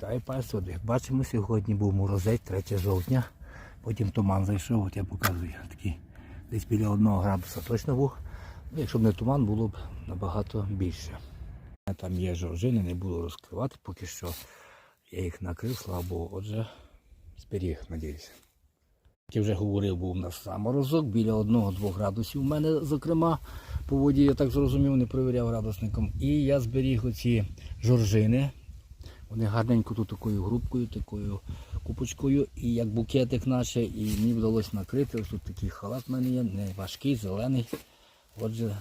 Вітаю. Як бачимо, сьогодні був морозець 3 жовтня. Потім туман зайшов, от я показую. Такий десь біля 1 градуса точно був. Ну, якщо б не туман, було б набагато більше. Там є жоржини, не буду розкривати, поки що я їх накрив, слава Богу, отже, зберіг, надіюся. Як я вже говорив, був у нас заморозок біля 1-2 градусів. У мене, зокрема, по воді, я так зрозумів, не перевіряв градусником. І я зберіг оці жоржини. Вони гарненько тут такою грубкою, такою купочкою, і як букетик наче, і мені вдалося накрити. Ось тут такий халат в мене є, не важкий, зелений. Отже,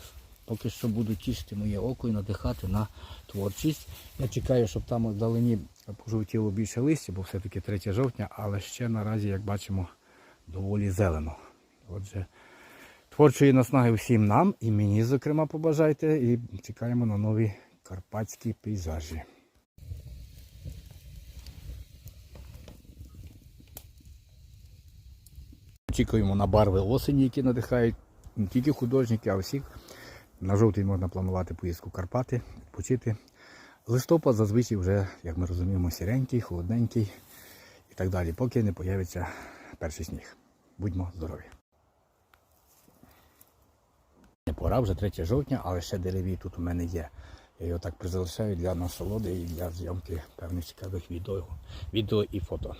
поки що буду тішити моє око і надихати на творчість. Я чекаю, щоб там вдалині пожовтіло більше листя, бо все-таки 3 жовтня, але ще наразі, як бачимо, доволі зелено. Отже, творчої наснаги всім нам і мені, зокрема, побажайте. І чекаємо на нові карпатські пейзажі. Очікуємо на барви осені, які надихають не тільки художників, а всіх. На жовтий можна планувати поїздку Карпати, відпочити. Листопад зазвичай вже, як ми розуміємо, сіренький, холодненький і так далі, поки не появиться перший сніг. Будьмо здорові. Пора, вже 3 жовтня, але ще дереві тут у мене є. Я його так призалишаю для насолоди і для зйомки певних цікавих відео, відео і фото.